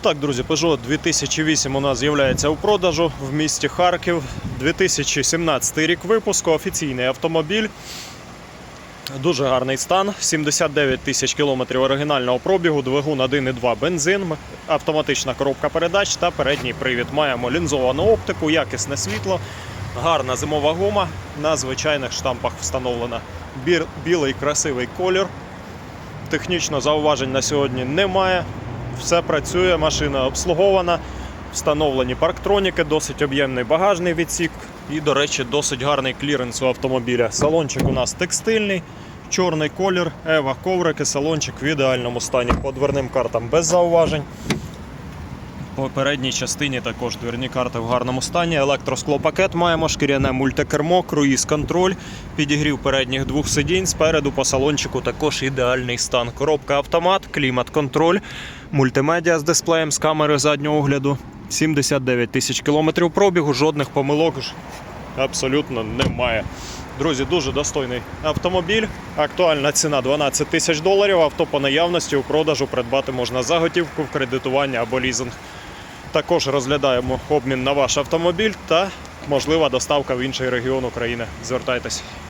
Так, друзі, Peugeot 2008 у нас з'являється у продажу в місті Харків. 2017 рік випуску, офіційний автомобіль. Дуже гарний стан. 79 тисяч кілометрів оригінального пробігу, двигун 1,2 бензин, автоматична коробка передач та передній привід. Маємо лінзовану оптику, якісне світло, гарна зимова гума. На звичайних штампах встановлена. Білий красивий колір. Технічно зауважень на сьогодні немає. Все працює, машина обслугована, встановлені парктроніки, досить об'ємний багажний відсік і, до речі, досить гарний кліренс у автомобіля. Салончик у нас текстильний, чорний колір, ева коврики, салончик в ідеальному стані по дверним картам без зауважень. По передній частині також дверні карти в гарному стані. Електросклопакет маємо, шкіряне мультикермо, круїз-контроль, підігрів передніх двох сидінь. Спереду по салончику також ідеальний стан. Коробка автомат, клімат-контроль, мультимедіа з дисплеєм з камери заднього огляду. 79 тисяч кілометрів пробігу, жодних помилок абсолютно немає. Друзі, дуже достойний автомобіль. Актуальна ціна 12 тисяч доларів. Авто по наявності у продажу придбати можна за готівку в кредитування або лізинг. Також розглядаємо обмін на ваш автомобіль та можлива доставка в інший регіон України. Звертайтесь.